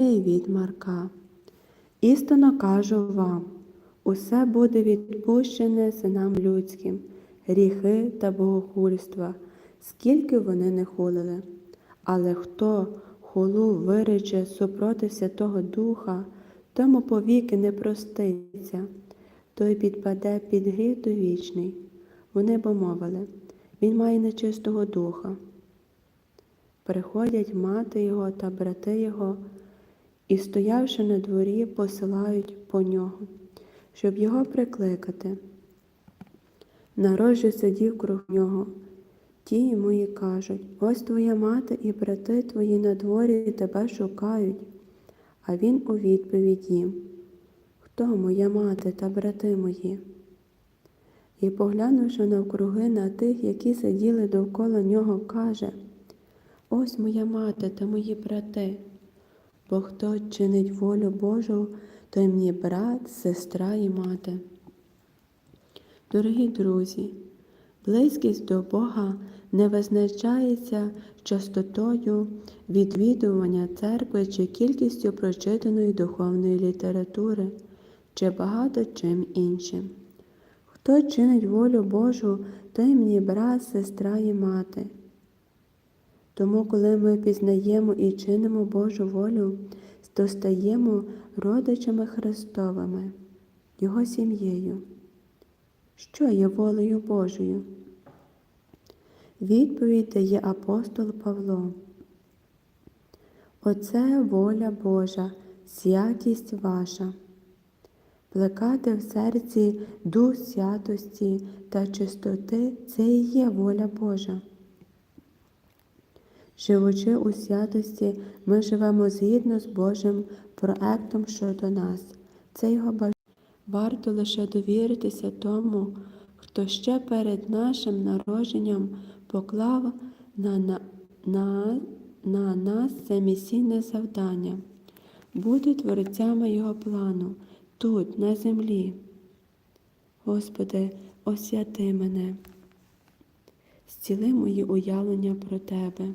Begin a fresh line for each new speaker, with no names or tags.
від Марка. Істинно кажу вам, усе буде відпущене синам людським, гріхи та богохульства, скільки вони не хулили. Але хто хулу вирече супроти Святого Духа, тому повіки не проститься, той підпаде під гріх довічний. Вони бо мовили, він має нечистого духа. Приходять мати його та брати його, і, стоявши на дворі, посилають по нього, щоб його прикликати. Народ сидів круг нього. Ті йому й кажуть, ось твоя мати і брати твої на дворі тебе шукають. А він у відповідь їм, Хто моя мати та брати мої? І, поглянувши навкруги на тих, які сиділи довкола нього, каже, Ось моя мати та мої брати, бо хто чинить волю Божу, той мені брат, сестра і мати. Дорогі друзі, близькість до Бога не визначається частотою відвідування церкви чи кількістю прочитаної духовної літератури, чи багато чим іншим. Хто чинить волю Божу, той мені брат, сестра і мати. Тому, коли ми пізнаємо і чинимо Божу волю, то стаємо родичами Христовими, Його сім'єю. Що є волею Божою? Відповідь дає апостол Павло. Оце воля Божа, святість ваша, плекати в серці дух святості та чистоти це і є воля Божа. Живучи у святості, ми живемо згідно з Божим проектом щодо нас. Це його бажання. Варто лише довіритися тому, хто ще перед нашим народженням поклав на, на, на, на нас це місійне завдання бути творцями Його плану тут, на землі. Господи, освяти мене, зціли мої уявлення про Тебе.